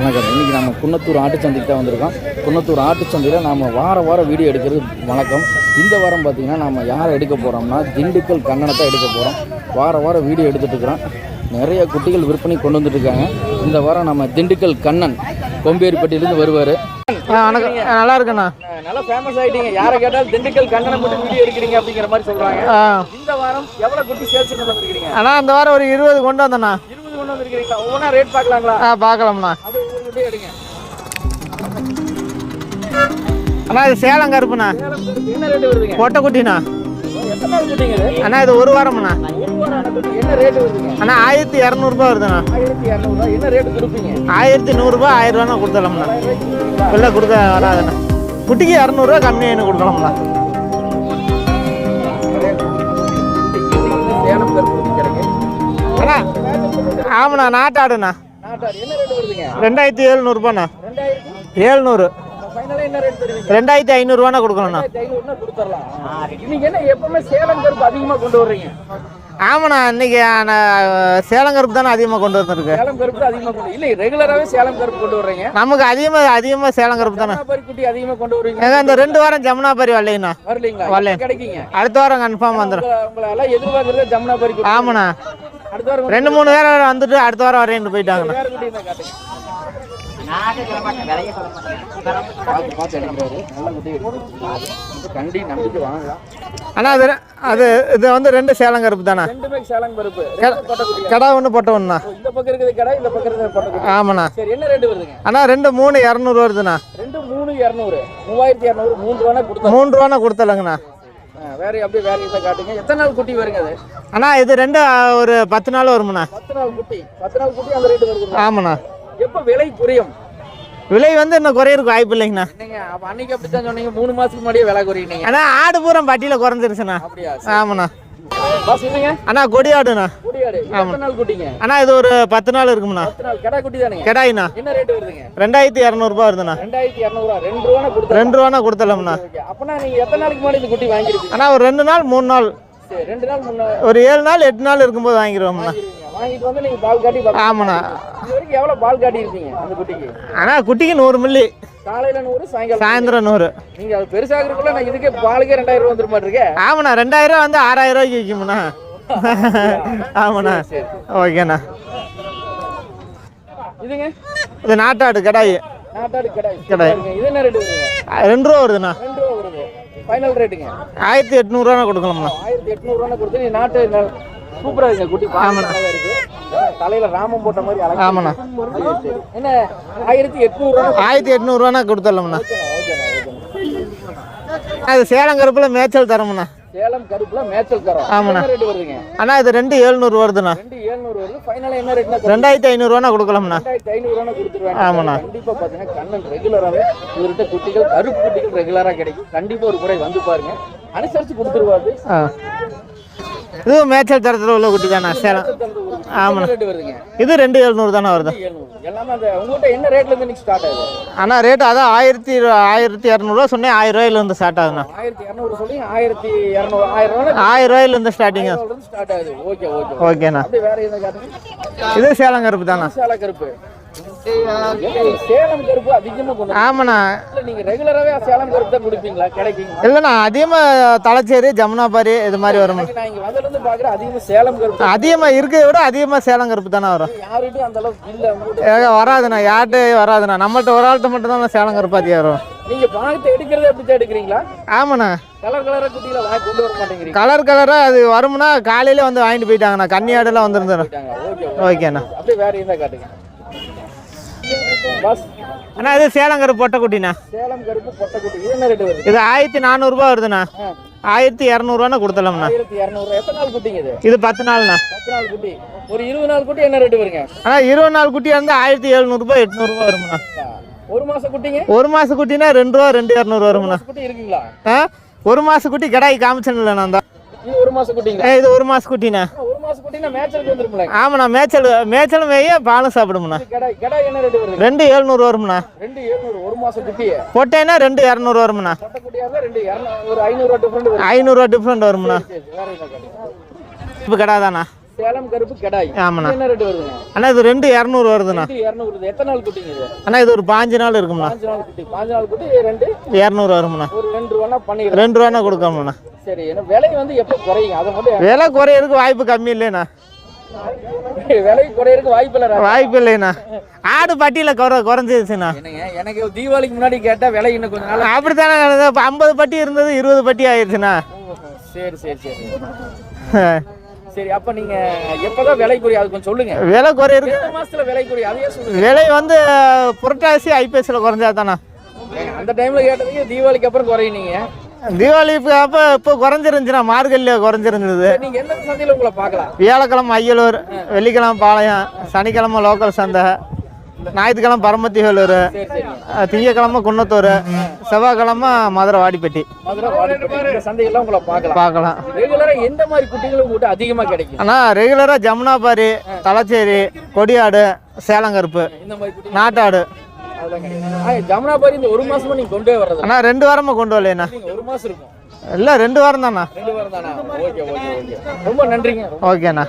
வணக்கம் இன்றைக்கி நம்ம குன்னத்தூர் ஆட்டுச்சந்தைக்கு தான் வந்திருக்கோம். குன்னத்தூர் ஆட்டுச்சந்தையில் நாம் வார வாரம் வீடியோ எடுக்கிறது வணக்கம். இந்த வாரம் பார்த்திங்கன்னா நம்ம யாரை எடுக்க போகிறோம்னா திண்டுக்கல் கண்ணனை தான் எடுக்க போகிறோம் வார வாரம் வீடியோ எடுத்துகிட்டு இருக்கிறோம். நிறைய குட்டிகள் விற்பனை கொண்டு வந்துட்டு இருக்காங்க. இந்த வாரம் நம்ம திண்டுக்கல் கண்ணன் கொம்பேரிப்பட்டியிலேருந்து வருவார். வணக்கம். நல்லா இருக்கண்ணா. நல்லா ஃபேமஸ் ஆகிட்டீங்க யாரை கேட்டாலும் திண்டுக்கல் கண்ணனை மட்டும் வீடியோ எடுக்கிறீங்க அப்படிங்கிற மாதிரி சொல்கிறாங்க ஆ. இந்த வாரம் எவ்வளோ குட்டி சேல்ஸ் கொண்டு வந்துருக்கீங்க அண்ணா இந்த வாரம் ஒரு இருபது கொண்டு வந்தேண்ணா. இருபது கொண்டு வந்துருக்கீங்களா ஒவ்வொன்றா ரேட் பார்க்கலாங்களா? ஆ பார்க்கலாம்ண்ணா. குட்டி எடுங்க. அண்ணா இது சேலம் கருப்புண்ணா. என்ன ரேட் வருதுங்க? பொட்டை குட்டிண்ணா. எத்தனை நாள் குட்டிங்க இது? அண்ணா இது ஒரு வாரம்ண்ணா. என்ன ரேட் வருதுங்க? அண்ணா ஆயிரத்தி இரநூறுபா வருதுண்ணா. ஆயிரத்தி இரநூறுவா என்ன ரேட் கொடுப்பீங்க? ஆயிரத்தி நூறுரூபா ஆயிரம் ரூபாண்ணா கொடுத்துடலாம்ண்ணா. இல்லை கொடுக்க வராதுண்ணா. குட்டிக்கு இரநூறுவா கம்மியாக கொடுக்கலாம்ண்ணா. சேலம் கருப்பு குட்டி கிடைக்கு அண்ணா ஆமாண்ணா நாட்டாடுண்ணா. ரெண்டாயிரத்தி எழுநூறுபாண்ணா. ஏழ்நூறு ரெண்டாயிரத்தி ஐநூறுரூவாண்ணா கொடுக்கணும்ண்ணா. என்ன எப்பவுமே சேலம் கருப்பு அதிகமாக கொண்டு வர்றீங்க? ஆமாண்ணா இன்னைக்கு நான் சேலம் கருப்பு தானே அதிகமாக கொண்டு வந்துருக்கு. சேலம் கருப்பு அதிகமாக கொண்டு இல்லை ரெகுலராகவே சேலம் கருப்பு கொண்டு வர்றீங்க. நமக்கு அதிகமாக அதிகமாக சேலம் கருப்பு தானே. குட்டி அதிகமாக கொண்டு வருவீங்க இந்த ரெண்டு வாரம் ஜமுனாபாரி வரலைங்கண்ணா வரலீங்களா? வரல. கிடைக்குங்க. அடுத்த வாரம் கன்ஃபார்ம் வந்துடும் உங்களை எல்லாம் எதிர்பார்க்கறது ஜமுனாபாரி ஆமாண்ணா. ரெண்டு மூணு பேர் வந்துட்டு அடுத்த வாரம் நம்பிக்கை வாங்கலாம் அண்ணா அது அது இது வந்து ரெண்டு சேலம் கருப்பு தானே சேலம் கடா ஒன்று பொட்டை ஒன்றுண்ணா இந்த பக்கம் இருக்குது கடை இந்த பக்கம் இருக்குது பொட்டை குட்டி ஆமாண்ணா. சரி என்ன ரேட்டு வருதுங்க? அண்ணா ரெண்டு மூணு இரநூறு வருதுண்ணா. ரெண்டு மூணு இரநூறு. மூவாயிரத்தி இரநூறு மூணு ரூபா கொடுத்தா மூணு கொடுத்தலங்கண்ணா வேற அப்படியே வேற காட்டுங்க. எத்தனை நாள் குட்டி வருங்க அது? அண்ணா இது ரெண்டு ஒரு பத்து நாள் வருமுண்ணா. பத்து நாள் குட்டி. பத்து நாள் குட்டி அந்த ரேட்டு வருது ஆமாண்ணா. எப்போ விலை குறையும்? விலை வந்து இன்னும் குறையிறதுக்கு வாய்ப்பு இல்லைங்கண்ணா. அன்னைக்கு அப்படித்தான் சொன்னீங்க. மூணு மாசத்துக்கு முன்னாடியே விலை குறையினீங்க அண்ணா ஆடு பூரம் பட்டியில் குறைஞ்சிருச்சுண்ணா. அப்படியா? ஆமாண்ணா. அண்ணா கொடி ஆடுண்ணா அண்ணா இது ஒரு பத்து நாள் இருக்கும்ண்ணா. கெடாயிண்ணா. ரெண்டாயிரத்தி இரநூறுபா வருதுண்ணா. ரெண்டு ரூபா கொடுத்தா ரெண்டு ரூபாண்ணா கொடுத்தலாம்ண்ணா அண்ணா ஒரு ரெண்டு நாள் மூணு நாள். ஒரு ஏழு நாள் எட்டு நாள் இருக்கும்போது வாங்கிடுவோம்ண்ணா ஆமாண்ணா. அண்ணா குட்டிக்கு நூறு மில்லி. சாயந்தரம் நூறு. நீங்க பெருசாகிறதுக்குள்ள நான் இதுக்கே பாலுக்கே ரெண்டாயிரம் ரூபா வந்துருமா இருக்கே. ஆமாண்ணா ரெண்டாயிரம் வந்து ஆறாயிரம் ரூபாய்க்கு விற்கும்ண்ணா ஆமாண்ணா. ஓகேண்ணா. இதுங்க? இது நாட்டாடு கடாயி. நாட்டாடு கடை கடை. இது என்ன ரேட்டு வருதுங்க அஹ் ரெண்டு ரூபா வருதுண்ணா. ரெண்டு ரூபா வருது. ஃபைனல் ரேட்டுங்க ஆயிரத்தி எட்நூறுவா கொடுக்கலாம்ண்ணா. ஆயிரத்தி எட்நூறுவா கொடுத்து நீ நாட்டு ந- சூப்பரா இருக்குங்க குட்டி ஆமாண்ணா. தலையில ராமம் போட்ட மாதிரி அழகா ஆமாண்ணா. என்ன ஆயிரத்தி எட்நூறுவா ஆயிரத்தி எட்நூறுவானா கொடுத்துடலாம்ண்ணா. அது சேலம் கருப்பில் மேய்ச்சல் தரமுண்ணா. சேலம் கருப்புல மேய்ச்சல் தரோம் ஆமாண்ணா. ரேட்டு வருதுங்க? அண்ணா இது ரெண்டு ஏழ்நூறு வருதுண்ணா. ரெண்டு ஏழ்நூறு வருது. ஃபைனலா என்ன ரேட்னா ரெண்டாயிரத்தி ஐநூறுவானா கொடுக்கலாம்ண்ணா. ரெண்டாயிரத்தி ஐநூறுவா கொடுத்துருவாங்க ஆமாண்ணா. கண்டிப்பா பாத்தீங்கன்னா கண்ணன் ரெகுலராகவே இவர்கிட்ட குட்டிகள் கருப்பு குட்டிகள் ரெகுலரா கிடைக்கும். கண்டிப்பா ஒரு முறை வந்து பாருங்க. அனுசரிச்சு கொடுத்துருவாரு. இதுவும் மேய்ச்சல் தரத்தில் உள்ள குட்டி தானே சேலம் ஆமாண்ணா இது ரெண்டு எழுநூறு தானே வருது. அண்ணா ரேட்டு அதான் ஆயிரத்தி ஆயிரத்தி இரநூறுவா சொன்னேன் ஆயிரம் ரூபாயிலேருந்து ஸ்டார்ட் ஆகுதுண்ணா. ஆயிரம் ரூபாய் ஆயிரம் ரூபாயிலேருந்து ஸ்டார்டிங்கு ஸ்டார்ட் ஆகுது. ஓகே ஓகே ஓகேண்ணா. இது சேலம் கருப்பு தானே. சேல கருப்பு. ஏங்க, சேலம் கருப்பு அதிகமா கொண்டு ஆமாண்ணா. இல்ல நீங்க ரெகுலராகவே சேலம் கருப்பு தான் குடிப்பீங்களா? கிடைக்குங்க இல்லைண்ணா அதிகமாக தலைச்சேரி ஜமுனாபாரி இது மாதிரி வரும் நான் இங்க சேலம் கருப்பு அதிகமாக இருக்கிறத விட அதிகமாக சேலம் கருப்பு தானே வரும். யாருகிட்டும் அந்த அளவுக்கு இல்ல உங்ககிட்ட ஏங்க வராதுண்ணா யார்கிட்ட வராதுண்ணா. நம்மள்ட்ட ஒரு ஆள்கிட்ட மட்டும் தான் சேலம் கருப்பு அதிகம் வரும். நீங்க பாகத்தை எடுக்கிறதே எப்படி எடுக்கிறீங்களா? ஆமாண்ணா. கலர் கலரா குட்டியில வாங்கி கொண்டு வர மாட்டேங்கிறீங்க. கலர் கலராக அது வரும்னா காலையில வந்து வாங்கிட்டு போயிட்டாங்கண்ணா. கன்னியாடுலாம் வந்துருந்துடும் ஓகே ஓகேண்ணா. அப்படியே வேற இருந்தா காட்டுங்க? அண்ணா இது சேலம் கருப்பு பொட்டை குட்டிண்ணா சேலம் கருப்பு பொட்டை குட்டி இது என்ன ரேட் வருது? இது ஆயிரத்தி நானூறுரூபா வருதுண்ணா. ஆயிரத்தி இரநூறுவானா கொடுத்துடலாம்ண்ணா. ஆயிரத்தி இரநூறு எத்தனை நாள் குட்டிங்க இது? இது பத்து நாள்ண்ணா. பத்து நாள் குட்டி. ஒரு இருபது நாள் குட்டி என்ன ரேட் வருங்க? ஆனால் இருபது நாள் குட்டி வந்து ஆயிரத்தி எழுநூறுபா எட்நூறுபா வரும்ண்ணா. ஒரு மாசம் குட்டிங்க? ஒரு மாச குட்டினா ரெண்டு ரூபா ரெண்டு இரநூறு வரும்ண்ணா. குட்டி இருக்குங்களா? ஆ? ஒரு மாச குட்டி கடாய் காமிச்சேன்ல நான் தான் இது ஒரு மாசம் குட்டிங்களா? ஏ இது ஒரு மாச குட்டிண்ணா. ஒரு மாசம் குட்டினா மேட்சலுக்கு வந்துருமில்ல ஆமாண்ணா மேய்ச்சல் மேய்ச்சலும் மேய பாலும் சாப்பிடும்ண்ணா. ரெண்டு எழுநூறு வரும்ண்ணா. ரெண்டு எழுநூறு ஒரு மாசம் குட்டி பொட்டைனா ரெண்டு இரநூறு வரும்ண்ணா. ஒரு டிஃபரெண்ட் வரும்ண்ணா. இப்போ கடை தானா சேலம் கருப்பு கெடாய் ஆமாண்ணா. என்ன ரேட் வருதுங்க அண்ணா இது ரெண்டு இரநூறு வருதுண்ணா. இது இரநூறு எத்தனை நாள் குட்டிங்க இது? அண்ணா இது ஒரு பாஞ்சு நாள் இருக்கும்ண்ணா. பாஞ்சு நாள் குட்டி. பாஞ்சு நாள் குட்டி ரெண்டு இரநூறு வரும்ண்ணா. ஒரு ரெண்டு ரூபா பண்ணிடுறேன் ரெண்டு ரூபாண்ணா கொடுக்கணும்ண்ணா சரி ஏன்னா விலை வந்து எப்போ குறையுங்க? அதை மட்டும் விலை குறையறதுக்கு வாய்ப்பு கம்மி இல்லைண்ணா. விலை குறையறதுக்கு வாய்ப்பு இல்லை வாய்ப்பு இல்லைண்ணா. ஆடு பட்டியில் குறை குறைஞ்சிருச்சுண்ணா. எனக்கு தீபாவளிக்கு முன்னாடி கேட்டா விலை இன்னும் கொஞ்ச நாள் அப்படித்தானே இப்போ ஐம்பது பட்டி இருந்தது இருபது பட்டி ஆயிடுச்சுண்ணா சரி சரி சரி. சரி அப்ப நீங்க எப்பதான் விலை குறையும்? அது கொஞ்சம் சொல்லுங்க. விலை குறையறதுக்கு எந்த மாசத்துல விலை குறையும்? அதையே சொல்லுங்க. விலை வந்து புரட்டாசி ஐபிஎஸ்சில் குறைஞ்சா தானே அந்த டைம்ல கேட்டதுக்கு தீபாவளிக்கு அப்புறம் குறையும் தீபாவளி இப்போ அப்போ இப்போ குறைஞ்சிருந்துச்சுண்ணா மார்கழியில் குறைஞ்சிருந்தது. வியாழக்கிழமை ஐயலூர் வெள்ளிக்கிழமை பாளையம் சனிக்கிழமை லோக்கல் சந்தை ஞாயிற்றுக்கிழமை பரமத்தி வேலூர் திங்கட்கிழமை குன்னத்தூர் செவ்வாய்க்கிழமை மதுரை வாடிப்பட்டி பார்க்கலாம். பார்க்கலாம். ரெகுலரா எந்த மாதிரி குட்டிகள் உங்ககிட்ட அதிகமா கிடைக்கும்? ஆனால் ரெகுலராக ஜமுனாபாரி தலச்சேரி கொடியாடு சேலங்கருப்பு நாட்டாடு. ஜமுனாபாரி இந்த ஒரு மாசமா நீங்க கொண்டே வர்றது அண்ணா ரெண்டு வாரமாக கொண்டு வரலைண்ணா ஒரு மாசம் இருக்கும். இல்லை ரெண்டு வாரம் தாண்ணா ரெண்டு வாரம் தானே ஓகே ஓகே ஓகே. ரொம்ப நன்றிங்க. ஓகேண்ணா.